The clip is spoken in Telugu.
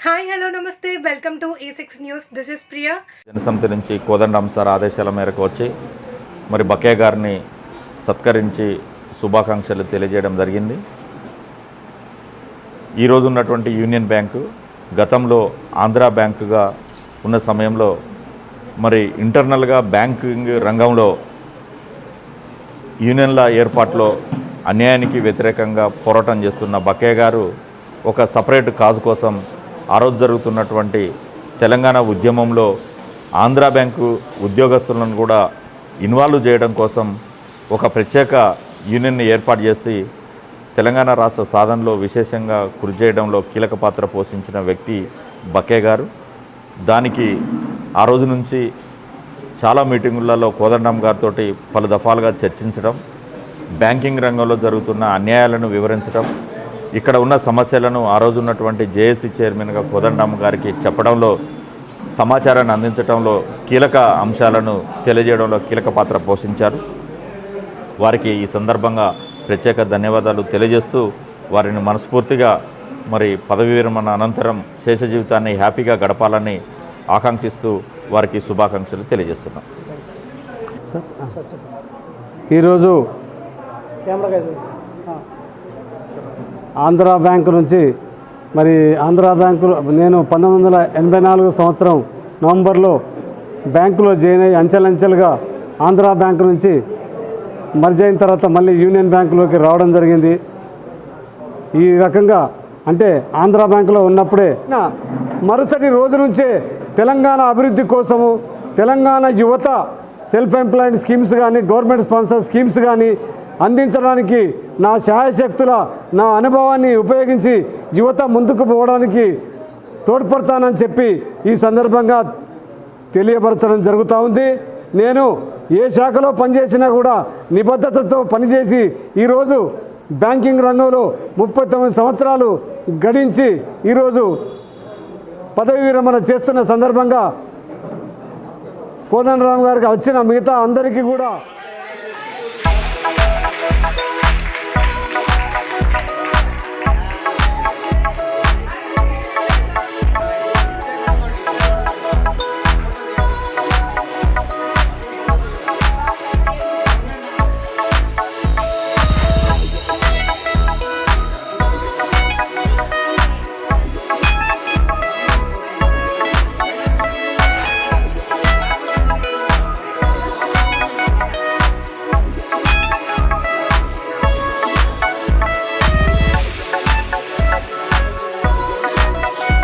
హాయ్ హలో నమస్తే. Welcome to A six news this is Priya Janasamithi నుంచి కోదండం సార్ ఆదేశాల మేరకు వచ్చి మరి బకే గారిని సత్కరించి శుభాకాంక్షలు తెలియజేయడం జరిగింది. ఈరోజు ఉన్నటువంటి యూనియన్ బ్యాంకు గతంలో ఆంధ్ర బ్యాంకుగా ఉన్న సమయంలో మరి ఇంటర్నల్గా బ్యాంకింగ్ రంగంలో యూనియన్ల ఏర్పాటులో అన్యాయానికి వ్యతిరేకంగా పోరాటం చేస్తున్న బకే గారు ఒక సపరేట్ కాజు కోసం ఆ రోజు జరుగుతున్నటువంటి తెలంగాణ ఉద్యమంలో ఆంధ్ర బ్యాంకు ఉద్యోగస్తులను కూడా ఇన్వాల్వ్ చేయడం కోసం ఒక ప్రత్యేక యూనియన్ని ఏర్పాటు చేసి తెలంగాణ రాష్ట్ర సాధనలో విశేషంగా కృషి చేయడంలో కీలక పాత్ర పోషించిన వ్యక్తి బకే గారు. దానికి ఆ రోజు నుంచి చాలా మీటింగులలో కోదండం గారితో పలు దఫాలుగా చర్చించడం బ్యాంకింగ్ రంగంలో జరుగుతున్న అన్యాయాలను వివరించడం ఇక్కడ ఉన్న సమస్యలను ఆ రోజు ఉన్నటువంటి జేఏసీ చైర్మన్గా కోదండం గారికి చెప్పడంలో సమాచారాన్ని అందించడంలో కీలక అంశాలను తెలియజేయడంలో కీలక పాత్ర పోషించారు. వారికి ఈ సందర్భంగా ప్రత్యేక ధన్యవాదాలు తెలియజేస్తూ వారిని మనస్ఫూర్తిగా మరి పదవి విరమణ అనంతరం శేష జీవితాన్ని హ్యాపీగా గడపాలని ఆకాంక్షిస్తూ వారికి శుభాకాంక్షలు తెలియజేస్తున్నాం. ఈరోజు ఆంధ్ర బ్యాంకు నుంచి మరి ఆంధ్ర బ్యాంకు నేను పంతొమ్మిది వందల ఎనభై నాలుగు సంవత్సరం నవంబర్లో బ్యాంకులో జాయిన్ అయ్యి అంచెలంచెలుగా ఆంధ్ర బ్యాంకు నుంచి మర్జ్ అయిన తర్వాత మళ్ళీ యూనియన్ బ్యాంకులోకి రావడం జరిగింది. ఈ రకంగా అంటే ఆంధ్ర బ్యాంకులో ఉన్నప్పుడే నా మరుసటి రోజు నుంచే తెలంగాణ అభివృద్ధి కోసము తెలంగాణ యువత సెల్ఫ్ ఎంప్లాయిడ్ స్కీమ్స్ కానీ గవర్నమెంట్ స్పాన్సర్ స్కీమ్స్ కానీ అందించడానికి నా సహాయశక్తుల నా అనుభవాన్ని ఉపయోగించి యువత ముందుకు పోవడానికి తోడ్పడతానని చెప్పి ఈ సందర్భంగా తెలియపరచడం జరుగుతూ ఉంది. నేను ఏ శాఖలో పనిచేసినా కూడా నిబద్ధతతో పనిచేసి ఈరోజు బ్యాంకింగ్ రంగంలో ముప్పై తొమ్మిది సంవత్సరాలు గడించి ఈరోజు పదవి విరమణ చేస్తున్న సందర్భంగా కోదండరామ్ గారికి వచ్చిన మిగతా అందరికీ కూడా